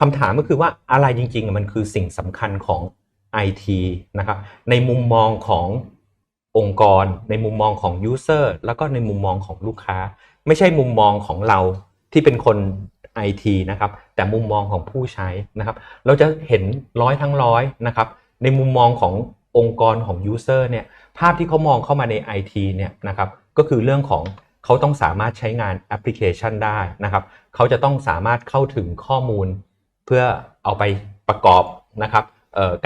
คำถามก็คือว่าอะไรจริงๆ มันคือสิ่งสำคัญของ IT นะครับในมุมมองขององค์กร ในมุมมองของ User แล้วก็ในมุมมองของลูกค้า ไม่ใช่มุมมองของเราที่เป็นคน IT นะครับแต่มุมมองของผู้ใช้นะครับ เราจะเห็นร้อยทั้งร้อยนะครับในมุมมองขององค์กรของ User เนี่ยภาพที่เขามองเข้ามาใน IT เนี่ยนะครับก็คือเรื่องของเขาต้องสามารถใช้งานแอปพลิเคชันได้นะครับเขาจะต้องสามารถเข้าถึงข้อมูล เพื่อเอาไปประกอบนะครับ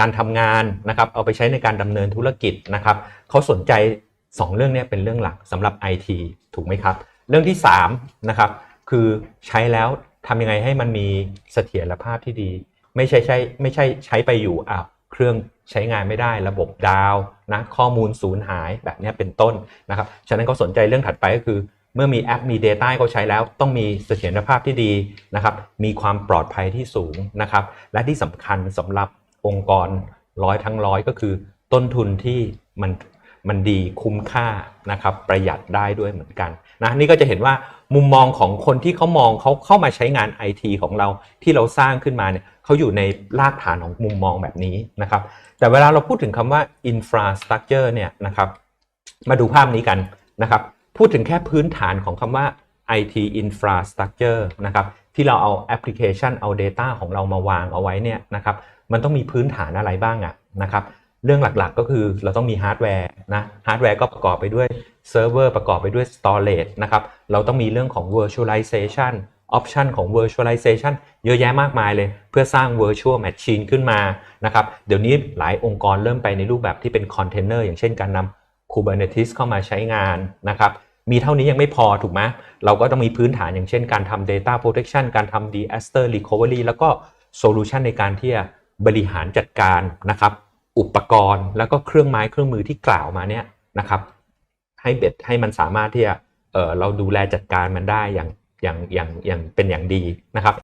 การทำงานนะครับเอาไปใช้ในการดำเนินธุรกิจนะครับเขาสนใจ 2 เรื่องนี้เป็นเรื่องหลักสำหรับ IT ถูกไหมครับ เรื่องที่3นะครับคือใช้แล้วทำยังไงให้มันมีเสถียรภาพที่ดี ไม่ใช่ใช้ไม่ใช่ใช้ไปอยู่อะเครื่องใช้งานไม่ได้ระบบดาวนะข้อมูลสูญหายแบบนี้เป็นต้นนะครับฉะนั้นเขาสนใจเรื่องถัดไปก็คือ เมื่อมีแอปมี Data ให้เขาใช้แล้ว ต้องมีเสถียรภาพที่ดีนะครับ มีความปลอดภัยที่สูงนะครับ และที่สำคัญสำหรับองค์กรร้อยทั้งร้อยก็คือ ต้นทุนที่มันมันดีคุ้มค่านะครับประหยัดได้ด้วยเหมือนกันนะนี่ก็จะเห็นว่ามุมมองของคนที่เขามองเขาเข้ามาใช้งาน IT ของเราที่เราสร้างขึ้นมาเนี่ยเขาอยู่ในรากฐานของมุมมองแบบนี้นะครับแต่เวลาเราพูดถึงคำว่า infrastructure เนี่ยนะครับมาดูภาพนี้กันนะครับ พูดถึงแค่พื้นฐานของคำว่า IT infrastructure นะครับที่เราเอาแอปพลิเคชันเอา Data ของเรามาวางเอาไว้เนี่ยนะครับมันต้องมีพื้นฐานอะไรบ้างอะนะครับเรื่องหลักๆก็คือเราต้องมีฮาร์ดแวร์นะฮาร์ดแวร์ก็ประกอบไปด้วยเซิร์ฟเวอร์ประกอบไปด้วย storage นะครับเราต้องมีเรื่องของ virtualization option ของ virtualization เยอะแยะมากมายเลย เพื่อสร้าง virtual machine ขึ้นมานะครับเดี๋ยวนี้หลายองค์กรเริ่มไปในรูปแบบที่เป็นคอนเทนเนอร์อย่างเช่นการนำ Kubernetes เข้ามาใช้งานนะครับมีเท่านี้ยังไม่พอถูกไหมเราก็ต้องมีพื้นฐานอย่างเช่นการทำ data protection การทำ disaster recovery แล้วก็ solution ในการที่จะบริหารจัดการนะครับ อุปกรณ์แล้วก็เครื่องไม้เครื่องมือที่กล่าวมาเนี่ยนะครับ ให้เบ็ดให้มันสามารถที่จะเเราดูแลจัดการมันได้อย่างอย่างอย่างอย่างเป็นอย่างดีนะครับ